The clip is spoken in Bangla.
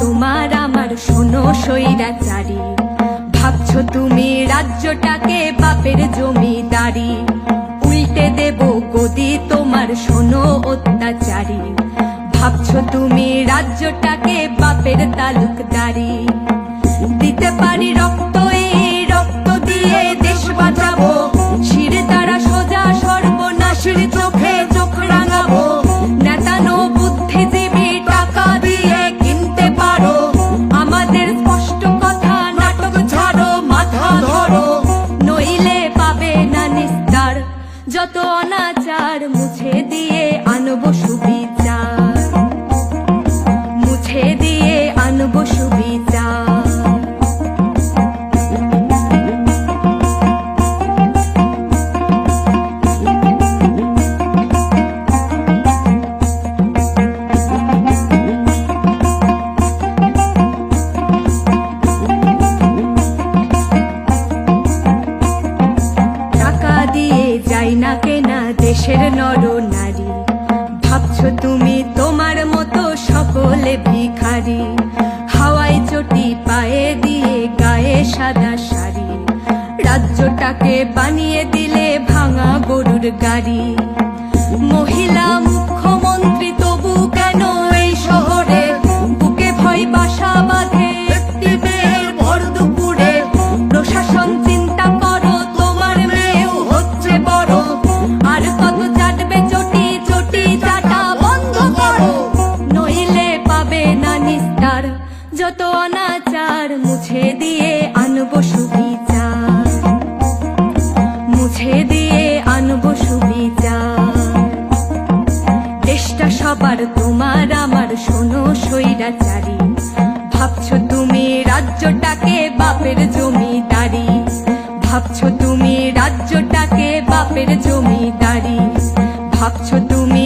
তোমার আমার শোনো সৈরাচারী ভাবছ তুমি রাজ্যটাকে বাপের জমিদারি। তোমার শোনো অত্যাচারী। ভাবছ তুমি রাজ্যটাকে বাপের তালুকদারি। দিতে পারি রক্ত যত অনাচার মুছে দিয়ে আনব সুবিচার। মুছে দিয়ে আনব দেশের নর নারী। ভাবছ তুমি তোমার মতো সকলে ভিখারি। হাওয়াই চটি পায়ে দিয়ে গায়ে সাদা শাড়ি। রাজ্যটাকে বানিয়ে দিলে ভাঙা গরুর গাড়ি। মহিলা অনাচার মুছে দিয়ে আনব সুবিচার। মুছে দিয়ে আনব সুবিচার। দেশটা সবার তোমার, আমার শোনো সৈরাচারী ভাবছ তুমি রাজ্যটাকে বাপের জমিদারি। ভাবছ তুমি রাজ্যটাকে বাপের জমিদারি। ভাবছ তুমি